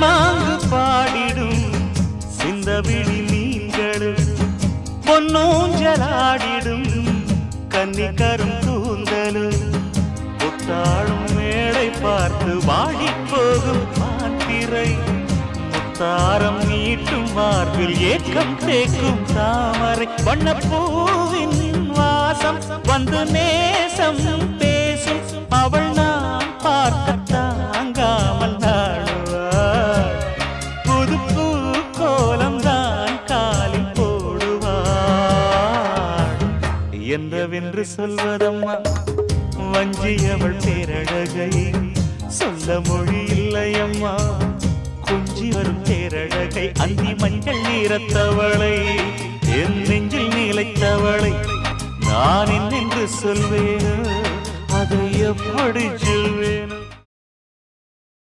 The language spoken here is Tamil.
மாங்கு பாடிடும். சிந்தவிழி மீன்களும் பொன்னூஞ்சலாடிடும். கன்னிக்கரும் கூந்தலும் புத்தாளும் மேடை பார்த்து வாடிப் போகும் மாத்திரை. முத்தாரம் நீட்டும் மார்பில் ஏக்கம் தேக்கும் தாமரை. வண்ணப்பூவின் வாசம் வந்து நேசம் என்றவென்று சொல்வதம்மா? வஞ்சியவள் பேரழகை சொல்ல மொழி இல்லையம்மா. குஞ்சி வரும் பேரழகை அந்தி மஞ்சள் நீரத்தவளை என் நெஞ்சில் நிலைத்தவளை நான் என்று சொல்வேன்? அதை எப்படி சொல்வேன்?